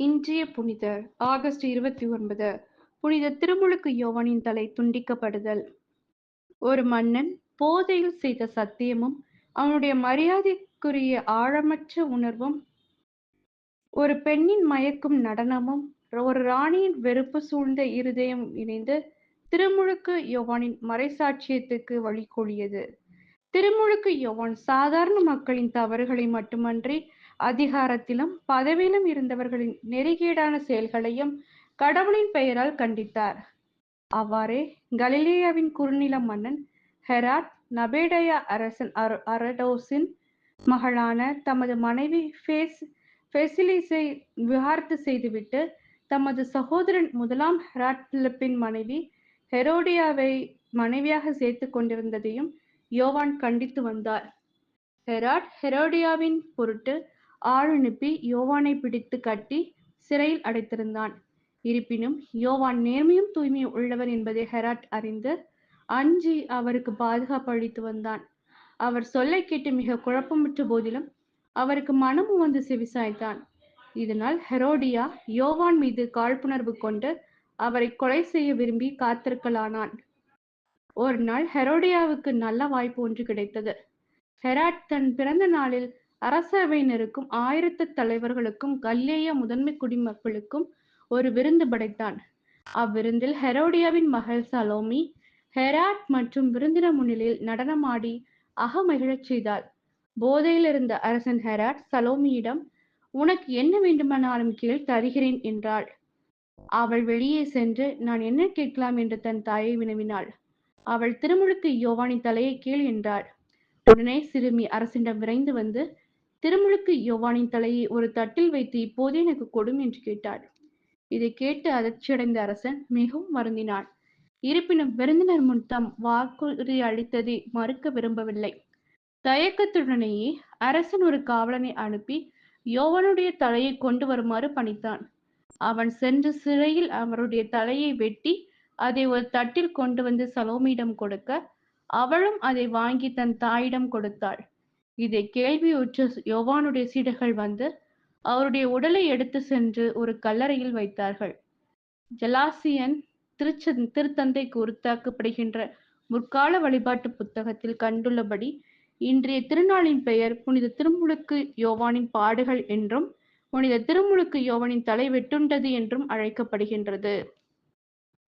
இன்றைய புனிதர் ஆகஸ்ட் இருபத்தி ஒன்பது புனித திருமுழுக்கு யோவானின் தலை துண்டிக்கப்படுதல். ஒரு மன்னன் போதையில் செய்த சத்தியமும் அவனுடைய மரியாதைக்குரிய ஆழமற்ற உணர்வும் ஒரு பெண்ணின் மயக்கும் நடனமும் ஒரு ராணியின் வெறுப்பு சூழ்ந்த இருதயம் இணைந்து திருமுழுக்கு யோவானின் மறைசாட்சியத்துக்கு வழிகோலியது திருமுழுக்கு யோவான் சாதாரண மக்களின் தவறுகளை மட்டுமன்றி அதிகாரத்திலும் பதவியிலும் இருந்தவர்களின் நெறிகேடான செயல்களையும் கடவுளின் பெயரால் கண்டித்தார். அவ்வாறே கலிலேயாவின் குறுநில மன்னன் ஹெராட் நபேடயா அரசன் அர அரடோஸின் மகளான தமது மனைவி ஃபேஸ் ஃபெசிலிஸை விவார்த்து செய்துவிட்டு தமது சகோதரன் முதலாம் ஹெராட் பிலிப்பின் மனைவி ஹெரோடியாவை மனைவியாக சேர்த்து கொண்டிருந்ததையும் யோவான் கண்டித்து வந்தார். ஹெராட் ஹெரோடியாவின் பொருட்டு ஆளனுப்பி யோவானை பிடித்து கட்டி சிறையில் அடைத்திருந்தான். இருப்பினும் யோவான் நேர்மையும் தூய்மையும் உள்ளவர் என்பதை ஹெராட் அறிந்து அஞ்சி அவருக்கு பாதுகாப்பு அளித்து வந்தான். அவர் சொல்லை கேட்டு மிக குழப்பமுற்ற போதிலும் அவருக்கு மனமும் வந்து செவிசாய்த்தான். இதனால் ஹெரோடியா யோவான் மீது காழ்ப்புணர்வு கொண்டு அவரை கொலை செய்ய விரும்பி காத்திருக்கலானான். ஒரு நாள் ஹெரோடியாவுக்கு நல்ல வாய்ப்பு ஒன்று கிடைத்தது. ஹெராட் தன் பிறந்த நாளில் அரசவையினருக்கும் ஆயிரத்து தலைவர்களுக்கும் கல்லேய முதன்மை குடிமக்களுக்கும் ஒரு விருந்து படைத்தான். அவ்விருந்தில் ஹெரோடியாவின் மகள் சலோமி ஹெராட் மற்றும் விருந்தினர் முன்னிலையில் நடனமாடி அகமகிழச் செய்தாள். போதையில் இருந்த அரசன் ஹெராட் சலோமியிடம் உனக்கு என்ன வேண்டுமானாலும் கீழ் தருகிறேன் என்றாள். அவள் வெளியே சென்று நான் என்ன கேட்கலாம்? என்று தன் தாயை வினவினாள். அவள் திருமுழுக்கு யோவானி தலையை கீழ் என்றாள். உடனே சிறுமி அரசிடம் விரைந்து வந்து திருமுழுக்கு யோவானின் தலையை ஒரு தட்டில் வைத்து இப்போதே எனக்கு கொடும் என்று கேட்டாள். இதை கேட்டு அதிர்ச்சியடைந்த அரசன் மிகவும் வருந்தினான். இருப்பினும் விருந்தினர் முன் தம் வாக்குறுதி அளித்ததை மறுக்க விரும்பவில்லை. தயக்கத்துடனேயே அரசன் ஒரு காவலனை அனுப்பி யோவனுடைய தலையை கொண்டு வருமாறு பணித்தான். அவன் சென்று சிறையில் அவருடைய தலையை வெட்டி அதை ஒரு தட்டில் கொண்டு வந்து சலோமியிடம் கொடுக்க அவளும் அதை வாங்கி தன் தாயிடம் கொடுத்தாள். இதை கேள்வியுற்ற யோவானுடைய சீடர்கள் வந்து அவருடைய உடலை எடுத்து சென்று ஒரு கல்லறையில் வைத்தார்கள். ஜலாசியன் திருச்ச திருத்தந்தைக்கு உருத்தாக்கப்படுகின்ற முற்கால வழிபாட்டு புத்தகத்தில் கண்டுள்ளபடி இன்றைய திருநாளின் பெயர் புனித திருமுழுக்கு யோவானின் பாடுகள் என்றும் புனித திருமுழுக்கு யோவானின் தலை வெட்டுண்டது என்றும் அழைக்கப்படுகின்றது.